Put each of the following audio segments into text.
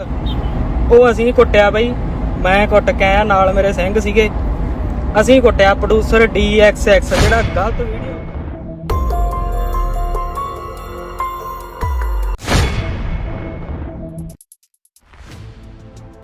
ਉਹ ਅਸੀਂ ਕੁੱਟਿਆ ਬਈ। ਮੈਂ ਕੁੱਟ ਕੇ ਆਇਆ, ਨਾਲ ਮੇਰੇ ਸਿੰਘ ਸੀਗੇ। ਅਸੀਂ ਕੁੱਟਿਆ ਪ੍ਰੋਡਿਊਸਰ ਐਕਸ ਜਿਹੜਾ ਗਲਤ ਵੀਡੀਓ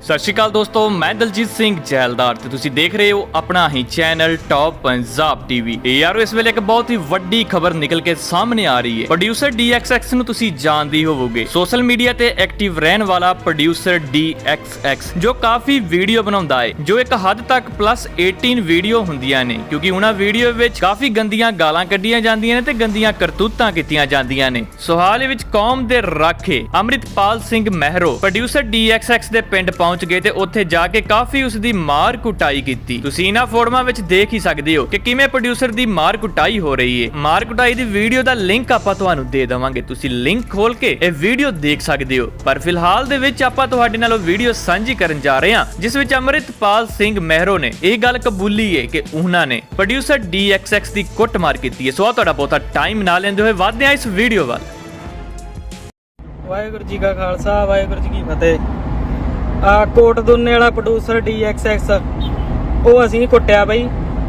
ਸਤਿ ਸ਼੍ਰੀ ਅਕਾਲ ਦੋਸਤੋ, ਮੈਂ ਦਲਜੀਤ ਸਿੰਘ ਜੈਲਦਾਰ ਤੇ ਤੁਸੀਂ ਦੇਖ ਰਹੇ ਹੋ ਆਪਣਾ ਹੀ ਚੈਨਲ ਟੌਪ ਪੰਜਾਬ ਟੀਵੀ ਯਾਰੋ, ਇਸ ਵੇਲੇ ਇੱਕ ਬਹੁਤ ਹੀ ਵੱਡੀ ਖਬਰ ਨਿਕਲ ਕੇ ਸਾਹਮਣੇ ਆ ਰਹੀ ਹੈ। ਪ੍ਰੋਡਿਊਸਰ DXX ਨੂੰ ਤੁਸੀਂ ਜਾਣਦੇ ਹੋਵੋਗੇ। ਸੋਸ਼ਲ ਮੀਡੀਆ ਤੇ ਐਕਟਿਵ ਰਹਿਣ ਵਾਲਾ ਪ੍ਰੋਡਿਊਸਰ DXX ਜੋ ਕਾਫੀ ਵੀਡੀਓ ਬਣਾਉਂਦਾ ਹੈ, ਜੋ ਇੱਕ ਹੱਦ ਤੱਕ ਪਲੱਸ 18 ਵੀਡੀਓ ਹੁੰਦੀਆਂ ਨੇ, ਕਿਉਂਕਿ ਉਹਨਾਂ ਵੀਡੀਓ ਵਿੱਚ ਕਾਫੀ ਗੰਦੀਆਂ ਗਾਲਾਂ ਕੱਢੀਆਂ ਜਾਂਦੀਆਂ ਨੇ ਤੇ ਗੰਦੀਆਂ ਕਰਤੂਤਾਂ ਕੀਤੀਆਂ ਜਾਂਦੀਆਂ ਨੇ। ਸੋ ਵਿੱਚ ਕੌਮ ਦੇ ਰਾਖੇ, ਅੰਮ੍ਰਿਤਪਾਲ ਸਿੰਘ ਮਹਿਰੋ ਪ੍ਰੋਡਿਊਸਰ DXX ਦੇ ਪਿੰਡ ਪਹੁੰਚ ਗਏ ਤੇ ਉੱਥੇ ਜਾ ਕੇ ਕਾਫੀ ਉਸ ਦੀ ਮਾਰ ਕੁਟਾਈ ਕੀਤੀ। ਤੁਸੀਂ ਇਹਨਾਂ ਫੋਟੋਆਂ ਵਿੱਚ ਦੇਖ ਹੀ ਸਕਦੇ ਹੋ ਕਿ ਕਿਵੇਂ ਪ੍ਰੋਡਿਊਸਰ ਦੀ ਮਾਰ ਕੁਟਾਈ ਹੋ ਰਹੀ ਹੈ। ਮਾਰ ਕੁਟਾਈ ਦੀ ਵੀਡੀਓ ਦਾ ਲਿੰਕ ਆਪਾਂ ਤੁਹਾਨੂੰ ਦੇ ਦੇਵਾਂਗੇ। ਤੁਸੀਂ ਲਿੰਕ ਖੋਲ ਕੇ ਇਹ ਵੀਡੀਓ ਦੇਖ ਸਕਦੇ ਹੋ। ਪਰ ਫਿਲਹਾਲ ਦੇ ਵਿੱਚ ਆਪਾਂ ਤੁਹਾਡੇ ਨਾਲ ਉਹ ਵੀਡੀਓ ਸਾਂਝੀ ਕਰਨ ਜਾ ਰਹੇ ਹਾਂ, ਜਿਸ ਵਿੱਚ ਅੰਮ੍ਰਿਤਪਾਲ ਸਿੰਘ ਮਹਿਰੋ ਨੇ ਇਹ ਗੱਲ ਕਬੂਲੀ ਹੈ ਕਿ ਉਹਨਾਂ ਨੇ ਪ੍ਰੋਡਿਊਸਰ DXX ਦੀ ਕੁੱਟਮਾਰ ਕੀਤੀ ਹੈ। ਸੋ ਤੁਹਾਡਾ ਬਹੁਤਾ ਟਾਈਮ ਨਾ ਲੈਂਦੇ ਹੋਏ ਵਧਦੇ ਹਾਂ ਇਸ ਵੀਡੀਓ ਵੱਲ। ਵਾਹਿਗੁਰੂ ਜੀ ਕਾ ਖਾਲਸਾ, ਵਾਹਿਗੁਰੂ ਜੀ ਕੀ ਫਤਿਹ। ਕੋਟ ਦੁੰਨੇ ਵਾਲਾ ਪ੍ਰੋਡਿਊਸਰ DXX ਉਹ ਅਸੀਂ ਕੁੱਟਿਆ ਬਈ।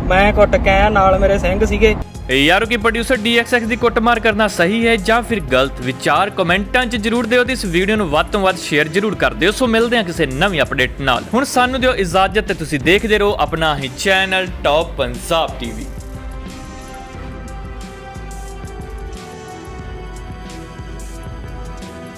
ਮੈਂ ਕੁੱਟ ਕੇ ਆਇਆ, ਨਾਲ ਮੇਰੇ ਸਿੰਘ ਸੀਗੇ। ਯਾਰੋ ਕੀ ਪ੍ਰੋਡਿਊਸਰ DXX ਦੀ ਕੁੱਟਮਾਰ ਕਰਨਾ ਸਹੀ ਹੈ ਜਾਂ ਫਿਰ ਗਲਤ? ਵਿਚਾਰ ਕਮੈਂਟਾਂ 'ਚ ਜਰੂਰ ਦਿਓ ਤੇ ਇਸ ਵੀਡੀਓ ਨੂੰ ਵੱਧ ਤੋਂ ਵੱਧ ਸ਼ੇਅਰ ਜਰੂਰ ਕਰ ਦਿਓ। ਸੋ ਮਿਲਦੇ ਹਾਂ ਕਿਸੇ ਨਵੀਂ ਅਪਡੇਟ ਨਾਲ। ਹੁਣ ਸਾਨੂੰ ਦਿਓ ਇਜਾਜ਼ਤ ਤੇ ਤੁਸੀਂ ਦੇਖਦੇ ਰਹੋ ਆਪਣਾ ਹੀ ਚੈਨਲ ਟੌਪ ਪੰਜਾਬ ਟੀਵੀ